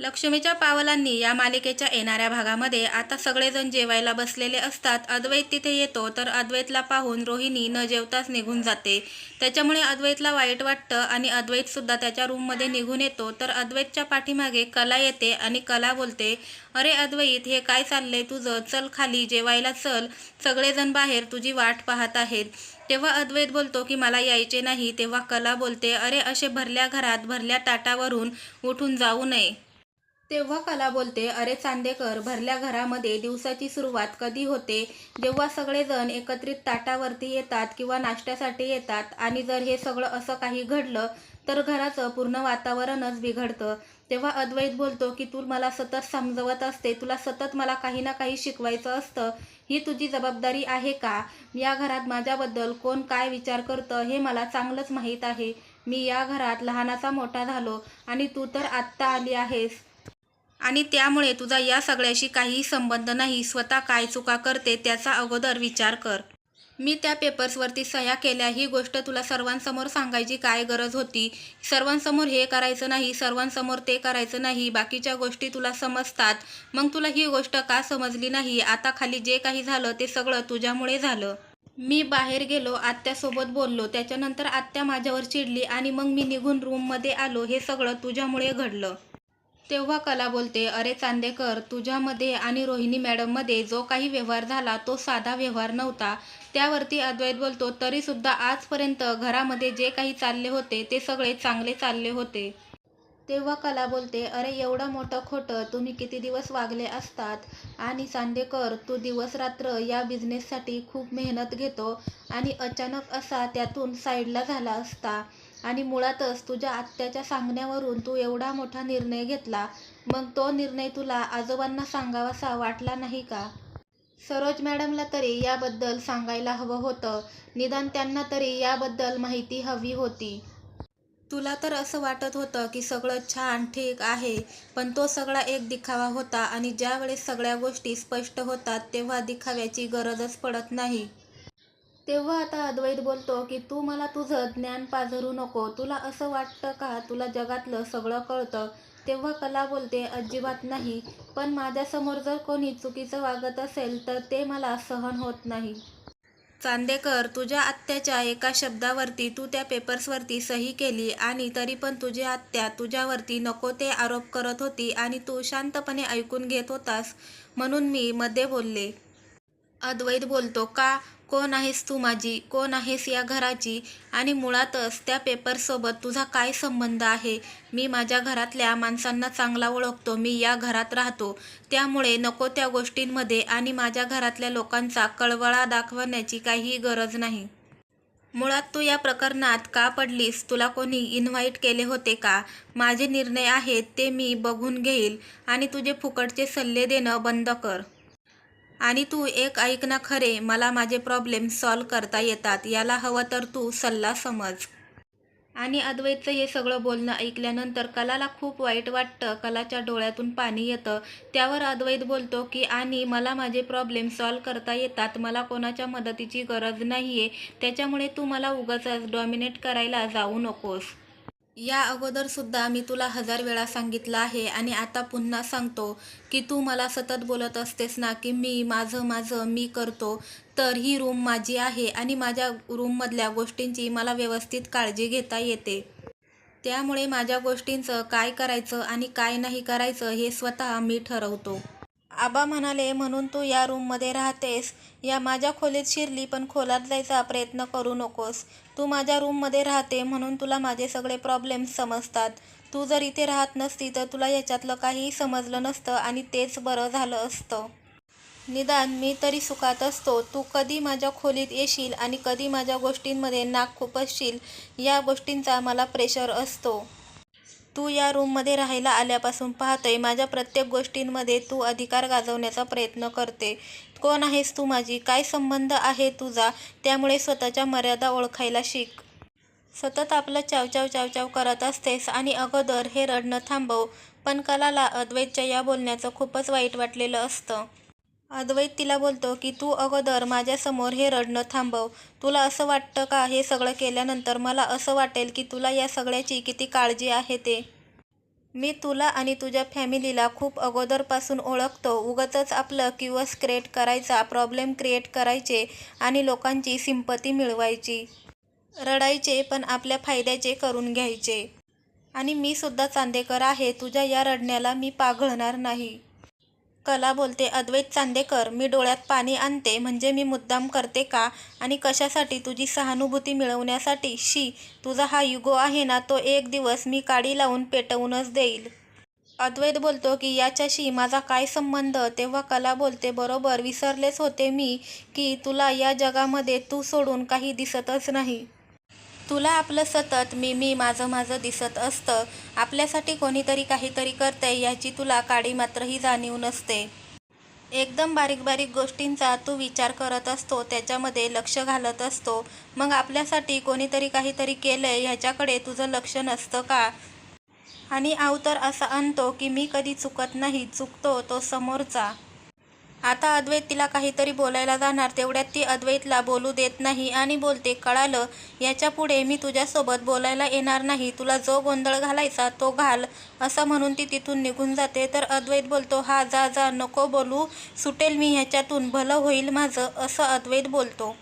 लक्ष्मीच्या पावलांनी या मालिकेच्या येणाऱ्या भागामध्ये आता सगळेजण जेवायला बसलेले असतात. अद्वैत तिथे येतो तर अद्वैतला पाहून रोहिणी न जेवताच निघून जाते. त्याच्यामुळे अद्वैतला वाईट वाटतं आणि अद्वैतसुद्धा त्याच्या रूममध्ये निघून येतो. तर अद्वैतच्या पाठीमागे कला येते आणि कला बोलते अरे अद्वैत हे काय चाललंय तुझं? चल खाली जेवायला चल. सगळेजण बाहेर तुझी वाट पाहत आहेत. तेव्हा अद्वैत बोलतो की मला यायचे नाही. तेव्हा कला बोलते अरे असे भरल्या घरात भरल्या ताटावरून उठून जाऊ नये. तेव्हा कला बोलते अरे चांदेकर भरल्या घरामध्ये दिवसाची सुरुवात कधी होते? जेव्हा सगळेजण एकत्रित ताटावरती येतात किंवा नाश्त्यासाठी येतात आणि जर हे सगळं असं काही घडलं तर घराचं पूर्ण वातावरणच बिघडतं. तेव्हा अद्वैत बोलतो की तू मला सतत समजवत असते तुला सतत मला काही ना काही शिकवायचं असतं. ही तुझी जबाबदारी आहे का? या घरात माझ्याबद्दल कोण काय विचार करतं हे मला चांगलंच माहीत आहे. मी या घरात लहानाचा मोठा झालो आणि तू तर आत्ता आली आहेस. आणि त्यामुळे तुझा या सगळ्याशी काहीही संबंध नाही. स्वतः काय चुका करते त्याचा अगोदर विचार कर. मी त्या पेपर्सवरती सह्या केल्या. ही गोष्ट तुला सर्वांसमोर सांगायची काय गरज होती? सर्वांसमोर हे करायचं नाही सर्वांसमोर ते करायचं नाही. बाकीच्या गोष्टी तुला समजतात. मग तुला ही गोष्ट का समजली नाही? आता खाली जे काही झालं ते सगळं तुझ्यामुळे झालं. मी बाहेर गेलो आत्यासोबत बोललो. त्याच्यानंतर आत्या माझ्यावर चिडली आणि मग मी निघून रूममध्ये आलो. हे सगळं तुझ्यामुळे घडलं. तेव्हा कला बोलते अरे चांदेकर तुझ्यामध्ये आणि रोहिणी मॅडममध्ये जो काही व्यवहार झाला तो साधा व्यवहार नव्हता. त्यावरती अद्वैत बोलतो तरीसुद्धा आजपर्यंत घरामध्ये जे काही चालले होते ते सगळे चांगले चालले होते. तेव्हा कला बोलते अरे एवढं मोठं खोटं तुम्ही किती दिवस वागले असतात? आणि चांदेकर तू दिवस रात्र या बिझनेससाठी खूप मेहनत घेतो आणि अचानक असा त्यातून साईडला झाला असता. आणि मुळातच तुझ्या आत्याच्या सांगण्यावरून तू एवढा मोठा निर्णय घेतला. मग तो निर्णय तुला आजोबांना सांगावासा वाटला नाही का? सरोज मॅडमला तरी याबद्दल सांगायला हवं होतं. निदान त्यांना तरी याबद्दल माहिती हवी होती. तुला तर असं वाटत होतं की सगळं छान ठीक आहे पण तो सगळा एक दिखावा होता आणि ज्यावेळेस सगळ्या गोष्टी स्पष्ट होतात तेव्हा दिखाव्याची गरजच पडत नाही. तेव्हा आता अद्वैत बोलतो की तू मला तुझं ज्ञान पाझरू नको. तुला असं वाटतं का? तुला जगातलं सगळं कळतं. तेव्हा कला बोलते अजिबात नाही. पण माझ्यासमोर जर कोणी चुकीचं वागत असेल तर ते मला सहन होत नाही. चांदेकर तुझ्या आत्याच्या एका शब्दावरती तू त्या पेपर्सवरती सही केली आणि तरी पण तुझी आत्या तुझ्यावरती नको ते आरोप करत होती आणि तू शांतपणे ऐकून घेत होतास म्हणून मी मध्ये बोलले. अद्वैत बोलतो का? कोण आहेस तू माझी? कोण आहेस या घराची? आणि मुळातच त्या पेपरसोबत तुझा काय संबंध आहे? मी माझ्या घरातल्या माणसांना चांगला ओळखतो मी या घरात राहतो. त्यामुळे नको त्या गोष्टींमध्ये आणि माझ्या घरातल्या लोकांचा कळवळा दाखवण्याची काहीही गरज नाही. मुळात तू या प्रकरणात का पडलीस? तुला कोणी इन्व्हाइट केले होते का? माझे निर्णय आहेत ते मी बघून घेईल आणि तुझे फुकटचे सल्ले देणं बंद कर. आणि तू एक ऐक ना खरे मला माझे प्रॉब्लेम सॉल्व करता येतात याला हवं तर तू सल्ला समज. आणि अद्वैतचं हे सगळं बोलणं ऐकल्यानंतर कलाला खूप वाईट वाटतं कलाच्या डोळ्यातून पाणी येतं. त्यावर अद्वैत बोलतो की आणि मला माझे प्रॉब्लेम सॉल्व करता येतात मला कोणाच्या मदतीची गरज नाही आहे त्याच्यामुळे तू मला उगाच डॉमिनेट करायला जाऊ नकोस. या अगोदरसुद्धा मी तुला हजार वेळा सांगितलं आहे आणि आता पुन्हा सांगतो की तू मला सतत बोलत असतेस ना की मी माझं माझं मी करतो तर ही रूम माझी आहे आणि माझ्या रूममधल्या गोष्टींची मला व्यवस्थित काळजी घेता येते. त्यामुळे माझ्या गोष्टींचं काय करायचं आणि काय नाही करायचं हे स्वतः मी ठरवतो. आबा म्हणाले म्हणून तू या रूममध्ये राहतेस. या माझ्या खोलीत शिरली पण खोलात जायचा प्रयत्न करू नकोस. तू माझ्या रूममध्ये राहते म्हणून तुला माझे सगळे प्रॉब्लेम्स समजतात. तू जर इथे राहत नसती तर तुला याच्यातलं काहीही समजलं नसतं आणि तेच बरं झालं असतं. निदान मी तरी सुखात असतो. तू कधी माझ्या खोलीत येशील आणि कधी माझ्या गोष्टींमध्ये नाक खुपसशील या गोष्टींचा मला प्रेशर असतो. तू या रूममध्ये राहायला आल्यापासून पाहतोय माझ्या प्रत्येक गोष्टींमध्ये तू अधिकार गाजवण्याचा प्रयत्न करते. कोण आहेस तू माझी? काय संबंध आहे तुझा? त्यामुळे स्वतःच्या मर्यादा ओळखायला शिक. सतत आपलं चावचाव चावचाव करत असतेस आणि अगोदर हे रडणं थांबव. पण कलाला अद्वैतच्या या बोलण्याचं खूपच वाईट वाटलेलं असतं. अद्वैत तिला बोलतो की तू अगोदर माझ्यासमोर हे रडणं थांबव. तुला असं वाटतं का हे सगळं केल्यानंतर मला असं वाटेल की तुला या सगळ्याची किती काळजी आहे ते? मी तुला आणि तुझ्या फॅमिलीला खूप अगोदरपासून ओळखतो. उगाचच आपलं क्युअस क्रिएट करायचा प्रॉब्लेम क्रिएट करायचे आणि लोकांची सिंपती मिळवायची. रडायचे पण आपल्या फायद्याचे करून घ्यायचे. आणि मी सुद्धा चांदेकर आहे. तुझ्या या रडण्याला मी पाघळणार नाही. कला बोलते अद्वैत चांदेकर मी डोळ्यात पाणी आणते म्हणजे मी मुद्दाम करते का? आणि कशासाठी तुझी सहानुभूती मिळवण्यासाठी? शी तुझा हा युगो आहे ना तो एक दिवस मी काडी लावून पेटवूनच देईल. अद्वैत बोलतो की याच्याशी माझा काय संबंध? तेव्हा कला बोलते बरोबर विसरलेच होते मी की तुला या जगामध्ये तू सोडून काही दिसतच नाही. तुला आपलं सतत मी मी माझं माझं दिसत असतं. आपल्यासाठी कोणीतरी काहीतरी करते याची तुला काडी मात्रही जाणीव नसते. एकदम बारीक बारीक गोष्टींचा तू विचार करत असतो त्याच्यामध्ये लक्ष घालत असतो. मग आपल्यासाठी कोणीतरी काहीतरी केलंय ह्याच्याकडे तुझं लक्ष नसतं का? आणि अवतर असा आणतो की मी कधी चुकत नाही चुकतो तो समोरचा. आता अद्वैत तिला काहीतरी बोलायला जाणार तेवढ्यात ती अद्वैतला बोलू देत नाही आणि बोलते कळालं याच्यापुढे मी तुझ्यासोबत बोलायला येणार नाही तुला जो गोंधळ घालायचा तो घाल असं म्हणून ती तिथून निघून जाते. तर अद्वैत बोलतो हा जा जा नको बोलू सुटेल मी ह्याच्यातून भलं होईल माझं असं अद्वैत बोलतो.